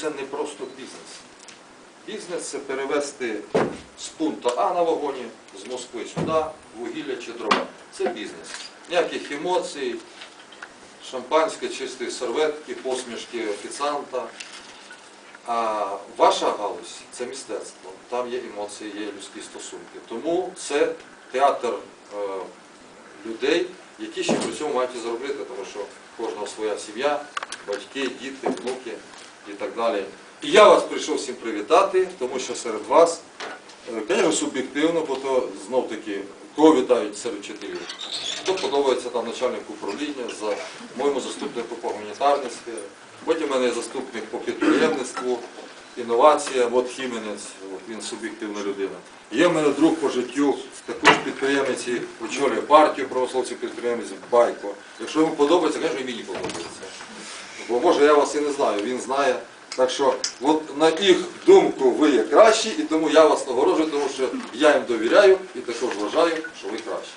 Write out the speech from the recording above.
це не просто бізнес. Бізнес це перевести з пункту А на вагоні, з Москви сюди, вугілля чи дрова. Це бізнес. Ніяких емоцій, шампанське, чисті серветки, посмішки офіціанта. А ваша галузь це мистецтво. Там є емоції, є людські стосунки. Тому це театр е, людей, які ще при цьому мають і заробити, тому що кожного своя сім'я, батьки, діти, внуки і так далі. І я вас прийшов всім привітати, тому що серед вас, е, звісно, суб'єктивно, бо то знов таки кого вітають серед вчителів. Хто подобається там начальник управління, за моєму заступнику по гуманітарній сфері. Потім в мене є заступник по підприємництву, інновація, от Хіменець, от він суб'єктивна людина. Є в мене друг по життю, також підприємець очолює партію правословців підприємець Байко. Якщо йому подобається, звісно, і мені подобається. Бо може я вас і не знаю, він знає. Так що от на їх думку ви є кращі, і тому я вас нагороджую, тому що я їм довіряю і також вважаю, що ви кращі.